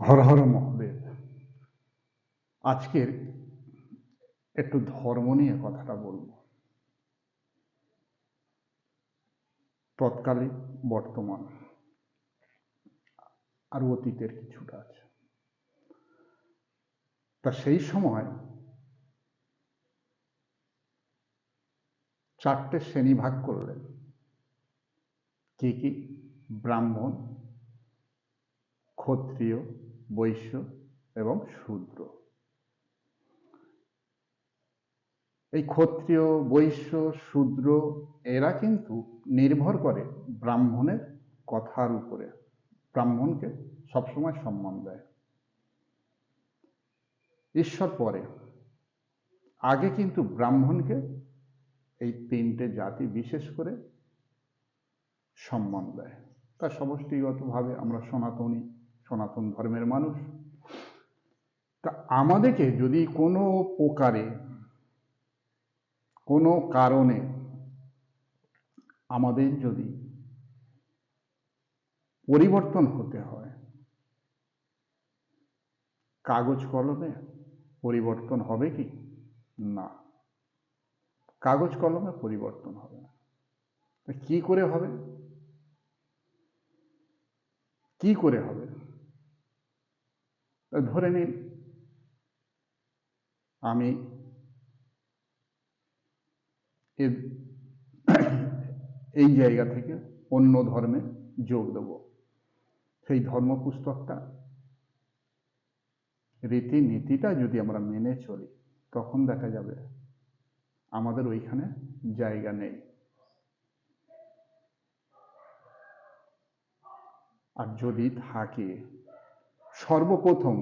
হর হর মহাদেব। আজকের একটু ধর্ম নিয়ে কথাটা বলব। তৎকালীন বর্তমান আর অতীতের কিছুটা আছে। তা সেই সময় চারটে শ্রেণি ভাগ করলেন। কি কি? ব্রাহ্মণ ক্ষত্রিয়, বৈশ্য এবং শূদ্র। এই ক্ষত্রিয়, বৈশ্য, শূদ্র এরা কিন্তু নির্ভর করে ব্রাহ্মণের কথার উপরে। ব্রাহ্মণকে সবসময় সম্মান দেয়। ঈশ্বর পরে। আগে কিন্তু ব্রাহ্মণকে এই তিনটে জাতি বিশেষ করে সম্মান দেয়। তা সমষ্টিগতভাবে আমরা সনাতনী সনাতন ধর্মের মানুষ। তা আমাদেরকে যদি কোনো প্রকারে, কোনো কারণে আমাদের যদি পরিবর্তন হতে হয়, কাগজ কলমে পরিবর্তন হবে কি? না। কাগজ কলমে পরিবর্তন হবে না। কি করে হবে? কি করে হবে? ধরে নিন, আমি এই জায়গা থেকে অন্য ধর্মে যোগ দেব। সেই ধর্ম পুস্তকটা রীতিনীতিটা যদি আমরা মেনে চলি, তখন দেখা যাবে আমাদের ওইখানে জায়গা নেই। আর যদি থাকে সর্বপ্রথম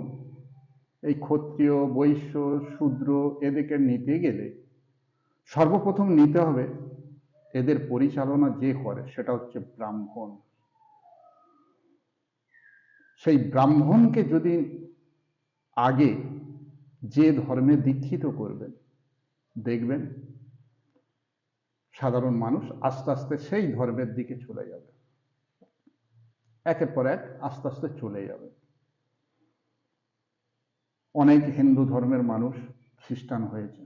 এই ক্ষত্রিয়, বৈশ্য, শূদ্র এদেরকে নিতে গেলে সর্বপ্রথম নিতে হবে এদের পরিচালনা যে করে, সেটা হচ্ছে ব্রাহ্মণ। সেই ব্রাহ্মণকে যদি আগে যে ধর্মে দীক্ষিত করবেন, দেখবেন সাধারণ মানুষ আস্তে আস্তে সেই ধর্মের দিকে চলে যাবে। একের পর এক আস্তে আস্তে চলে যাবে। অনেক হিন্দু ধর্মের মানুষ খ্রিস্টান হয়েছে।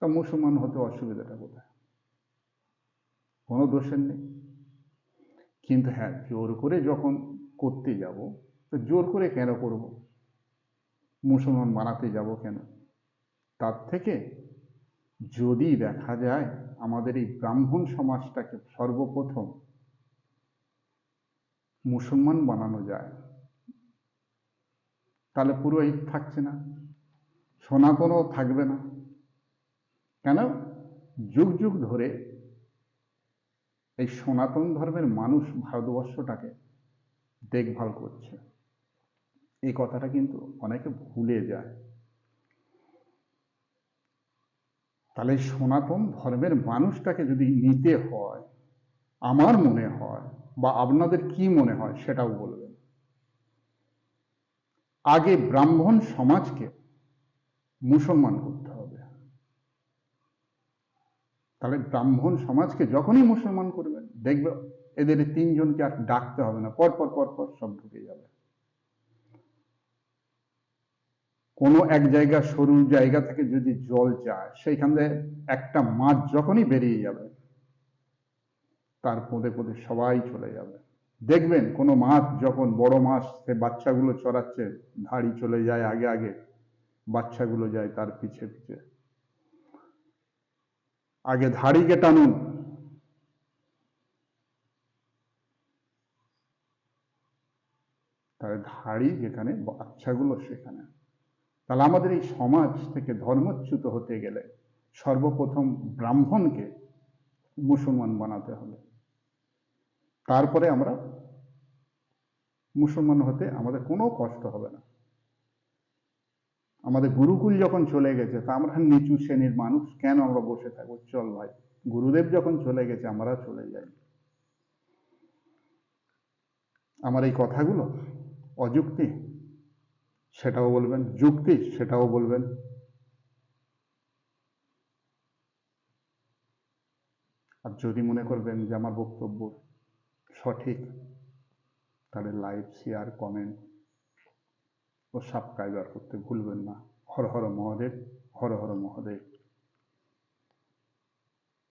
তা মুসলমান হতে অসুবিধাটা কোথায়? কোনো দোষের নেই। কিন্তু হ্যাঁ জোর করে যখন করতে যাব, তো জোর করে কেন করব? মুসলমান বানাতে যাব কেন? তার থেকে যদি দেখা যায় আমাদের এই ব্রাহ্মণ সমাজটাকে সর্বপ্রথম মুসলমান বানানো যায় তাহলে পুরোহিত থাকছে না। সনাতনও থাকবে না। কেন? যুগ যুগ ধরে এই সনাতন ধর্মের মানুষ ভারতবর্ষটাকে দেখভাল করছে। এই কথাটা কিন্তু অনেকে ভুলে যায়। তাহলে সনাতন ধর্মের মানুষটাকে যদি নিতে হয়, আমার মনে হয় বা আপনাদের কি মনে হয় সেটাও বলবেন। আগে ব্রাহ্মণ সমাজকে মুসলমান করতে হবে। তাহলে ব্রাহ্মণ সমাজকে যখনই মুসলমান করবেন, দেখবে এদের তিনজনকে আর ডাকতে হবে না, পর পর পর পর সব ঢুকে যাবে। কোনো এক জায়গা, সরু জায়গা থেকে যদি জল যায়, সেইখান থেকে একটা মাছ যখনই বেরিয়ে যাবে, তার পদে পদে সবাই চলে যাবে। দেখবেন কোনো মাছ যখন বড় মাছ, সে বাচ্চাগুলো চড়াচ্ছে, ধাড়ি চলে যায় আগে আগে, বাচ্চাগুলো যায় তার পিছে পিছে। আগে ধাড়িকে টানুন। তার ধাড়ি যেখানে, বাচ্চাগুলো সেখানে। তাহলে আমাদের এই সমাজ থেকে ধর্মচ্যুত হতে গেলে সর্বপ্রথম ব্রাহ্মণকে মুসলমান বানাতে হবে। তারপরে আমরা মুসলমান হতে আমাদের কোনো কষ্ট হবে না। আমাদের গুরুকুল যখন চলে গেছে, তা আমরা নিচু শ্রেণির মানুষ, কেন আমরা বসে থাকব? চল ভাই, গুরুদেব যখন চলে গেছে আমরা চলে যাই। আমার এই কথাগুলো অযুক্তি, সেটাও বলবেন, যুক্তি, সেটাও বলবেন। আর যদি মনে করবেন যে আমার বক্তব্য সঠিক তাদের লাইক শেয়ার কমেন্ট ও সাবস্ক্রাইবার করতে ভুলবেন না। হর হর মহাদেব, হর হর মহাদেব।